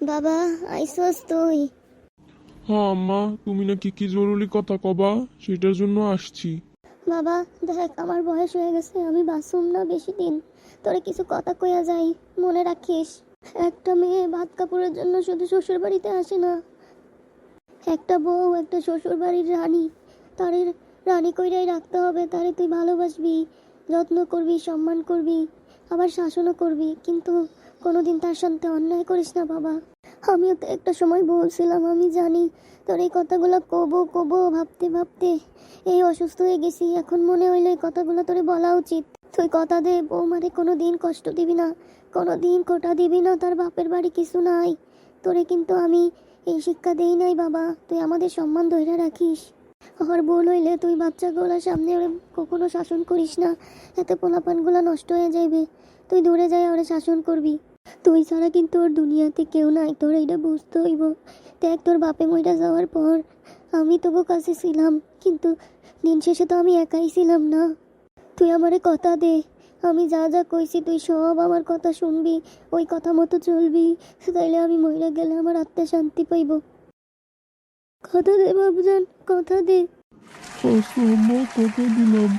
বাবা আইসস তুই। হ্যাঁ আম্মা তুমি নাকি কি জরুরি কথা কবা? সেটার জন্য আসছি। বাবা দেখ আমার বয়স হয়ে গেছে আমি বাসুম না বেশি দিন। তোরে কিছু কথা কইয়া যাই মনে রাখিস। একটা মেয়ে ভাত কাপড়ের জন্য শুধু শ্বশুর বাড়িতে আসে না। একটা বউ একটা শ্বশুর বাড়ির রানী। তারে রানী কইরাই রাখতে হবে তারে তুই ভালোবাসবি যত্ন করবি সম্মান করবি আবার শাসনও করবি। কিন্তু কোনোদিন তার সাথে অন্যায় করিস না, বাবা। আমিও তো একটা সময় বলছিলাম, আমি জানি। তোর এই কথাগুলো কবো কবো, ভাবতে ভাবতে। এই অসুস্থ হয়ে গেছি, এখন মনে হইল এই কথাগুলো তোরে বলা উচিত। তুই কথা দে, বৌমারে কোনো দিন কষ্ট দিবি না। কোনো দিন কোটা দিবি না, তার বাপের বাড়ি কিছু নাই। তোরে কিন্তু আমি এই শিক্ষা দেই নাই, বাবা। তুই আমাদের সম্মান ধরে রাখিস। আমার বোন হইলে তুই বাচ্চাগুলোর সামনে ওরে কখনো শাসন করিস না। এতে পোলাপানগুলো নষ্ট হয়ে যাইবে। তুই দূরে যাই, ওরে শাসন করবি। তুই ছাড়া কিন্তু ওর দুনিয়াতে কেউ নাই। তোর এটা বুঝতে হইব। দেখ, তোর বাপে মইটা যাওয়ার পর আমি তবু কাছে ছিলাম, কিন্তু দিন শেষে তো আমি একাই ছিলাম না। তুই আমারে কথা দে। আমি যা যা কইছি, তুই সব আমার কথা শুনবি, ওই কথা মতো চলবি। তাইলে আমি মহিলা গেলে আমার আত্মা শান্তি পাইব। কথা দে, বাবুজান, কথা দে। কথা দিলাম।